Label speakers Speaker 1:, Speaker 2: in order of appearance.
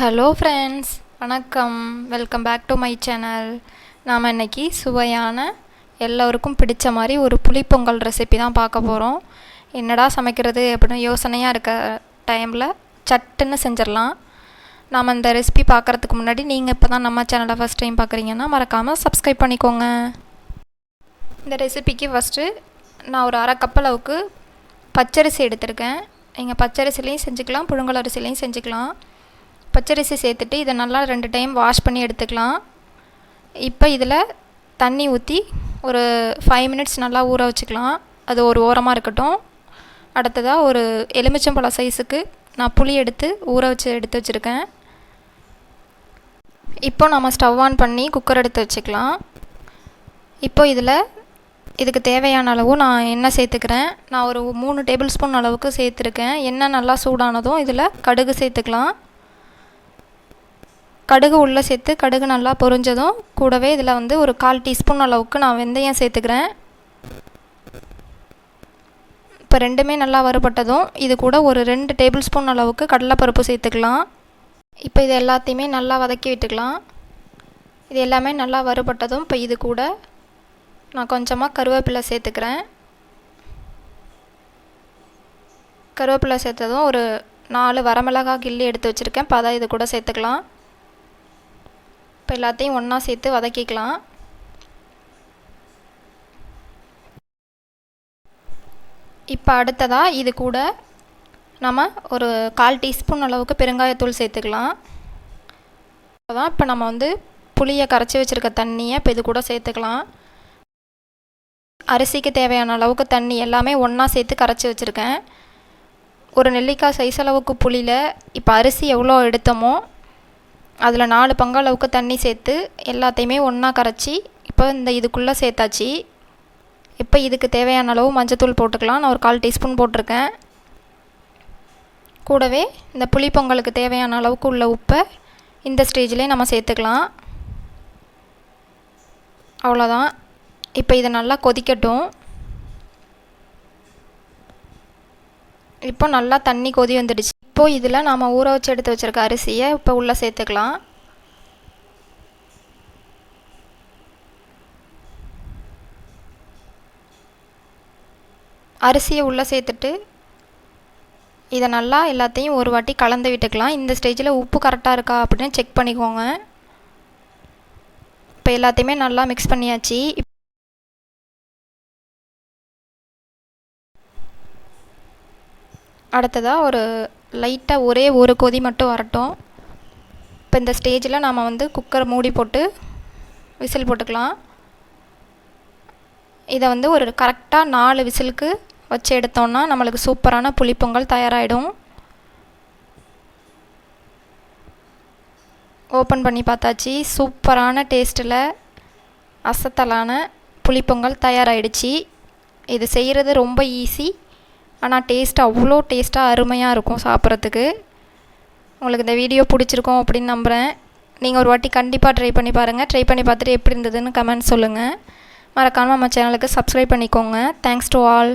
Speaker 1: Hello friends வணக்கம். Welcome back to my channel நாம் இன்னைக்கு சுவையான எல்லோருக்கும் பிடிச்ச மாதிரி ஒரு புளிப்பொங்கல் ரெசிபி தான் பார்க்க போகிறோம் என்னடா சமைக்கிறது அப்படின்னு யோசனையாக இருக்க டைமில் சட்டுன்னு செஞ்சிடலாம். நாம் இந்த ரெசிபி பார்க்குறதுக்கு முன்னாடி நீங்கள் இப்போ தான் நம்ம சேனலை ஃபஸ்ட் டைம் பார்க்குறீங்கன்னா மறக்காமல் சப்ஸ்கிரைப் பண்ணிக்கோங்க. இந்த ரெசிபிக்கு ஃபஸ்ட்டு நான் ஒரு அரை கப் அளவுக்கு பச்சரிசி எடுத்திருக்கேன். நீங்கள் பச்சரிசிலையும் செஞ்சுக்கலாம் புழுங்கல் அரிசிலையும் செஞ்சுக்கலாம். பச்சரிசி சேர்த்துட்டு இதை நல்லா ரெண்டு டைம் வாஷ் பண்ணி எடுத்துக்கலாம். இப்போ இதில் தண்ணி ஊற்றி ஒரு ஃபைவ் மினிட்ஸ் நல்லா ஊற வச்சுக்கலாம். அது ஒரு ஓரமாக இருக்கட்டும். அடுத்ததாக ஒரு எலுமிச்சம்பழம் சைஸுக்கு நான் புளி எடுத்து ஊற வச்சு எடுத்து வச்சுருக்கேன். இப்போ நம்ம ஸ்டவ் ஆன் பண்ணி குக்கர் எடுத்து வச்சுக்கலாம். இப்போ இதில் இதுக்கு தேவையான அளவு நான் எண்ணெய் சேர்த்துக்கிறேன். நான் ஒரு மூணு டேபிள் ஸ்பூன் அளவுக்கு சேர்த்துருக்கேன். எண்ணெய் நல்லா சூடானதும் இதில் கடுகு சேர்த்துக்கலாம். கடுகு உள்ளே சேர்த்து கடுகு நல்லா பொரிஞ்சதும் கூடவே இதில் வந்து ஒரு கால் டீஸ்பூன் அளவுக்கு நான் வெந்தயம் சேர்த்துக்கிறேன். இப்போ ரெண்டுமே நல்லா வறுபட்டதும் இது கூட ஒரு ரெண்டு டேபிள் ஸ்பூன் அளவுக்கு கடலைப்பருப்பு சேர்த்துக்கலாம். இப்போ இது எல்லாத்தையுமே நல்லா வதக்கி விட்டுக்கலாம். இது எல்லாமே நல்லா வறுபட்டதும் இப்போ இது கூட நான் கொஞ்சமாக கருவேப்பிலை சேர்த்துக்கிறேன். கருவேப்பிலை சேர்த்ததும் ஒரு நாலு வரமிளகா கிள்ளி எடுத்து வச்சுருக்கேன். இப்போ அதை இது கூட சேர்த்துக்கலாம். இப்போ எல்லாத்தையும் ஒன்றா சேர்த்து வதக்கிக்கலாம். இப்போ அடுத்ததாக இது கூட நம்ம ஒரு கால் டீஸ்பூன் அளவுக்கு பெருங்காயத்தூள் சேர்த்துக்கலாம். அதான் இப்போ நம்ம வந்து புளியை கரைச்சி வச்சுருக்க தண்ணியை இப்போ இது கூட சேர்த்துக்கலாம். அரிசிக்கு தேவையான அளவுக்கு தண்ணி எல்லாமே ஒன்றா சேர்த்து கரைச்சி வச்சுருக்கேன். ஒரு நெல்லிக்காய் சைஸ் அளவுக்கு புளியில் இப்போ அரிசி எவ்வளோ எடுத்தோமோ அதில் நாலு பங்களவுக்கு தண்ணி சேர்த்து எல்லாத்தையுமே ஒன்றா கரைச்சி இப்போ இந்த இதுக்குள்ளே சேர்த்தாச்சு. இப்போ இதுக்கு தேவையான அளவு மஞ்சத்தூள் போட்டுக்கலாம். நான் ஒரு கால் டீஸ்பூன் போட்டிருக்கேன். கூடவே இந்த புளிப்பொங்கலுக்கு தேவையான அளவுக்கு உள்ள உப்பை இந்த ஸ்டேஜ்லேயே நம்ம சேர்த்துக்கலாம். அவ்வளோதான் இப்போ இதை நல்லா கொதிக்கட்டும். இப்போ நல்லா தண்ணி கொதி வந்துடுச்சு. இப்போது இதில் நாம் ஊற வச்சு எடுத்து வச்சுருக்க அரிசியை இப்போ உள்ளே சேர்த்துக்கலாம். அரிசியை உள்ளே சேர்த்துட்டு இதை நல்லா எல்லாத்தையும் ஒரு வாட்டி கலந்து விட்டுக்கலாம். இந்த ஸ்டேஜில் உப்பு கரெக்டாக இருக்கா அப்படின்னு செக் பண்ணிக்கோங்க. இப்போ எல்லாத்தையுமே நல்லா மிக்ஸ் பண்ணியாச்சு. அடுத்ததாக ஒரு லைட்டாக ஒரே ஒரு கொதி மட்டும் வரட்டும். இப்போ இந்த ஸ்டேஜில் நாம் வந்து குக்கரை மூடி போட்டு விசில் போட்டுக்கலாம். இதை வந்து ஒரு கரெக்டாக நாலு விசிலுக்கு வச்சு எடுத்தோன்னா நம்மளுக்கு சூப்பரான புளிப்பொங்கல் தயாராகிடும் ஓப்பன் பண்ணி பார்த்தாச்சு. சூப்பரான டேஸ்ட்டில் அசத்தலான புளிப்பொங்கல் தயாராகிடுச்சு இது செய்கிறது ரொம்ப ஈஸி ஆனால் டேஸ்ட் அவ்வளோ டேஸ்ட்டாக அருமையாக இருக்கும் சாப்பிட்றதுக்கு. உங்களுக்கு இந்த வீடியோ பிடிச்சிருக்கோம் அப்படின்னு நம்புகிறேன் நீங்கள் ஒரு வாட்டி கண்டிப்பாக ட்ரை பண்ணி பாருங்கள் ட்ரை பண்ணி பார்த்துட்டு எப்படி இருந்ததுன்னு கமெண்ட் சொல்லுங்கள் மறக்காமல் நம்ம சேனலுக்கு சப்ஸ்கிரைப் பண்ணிக்கோங்க. Thanks to all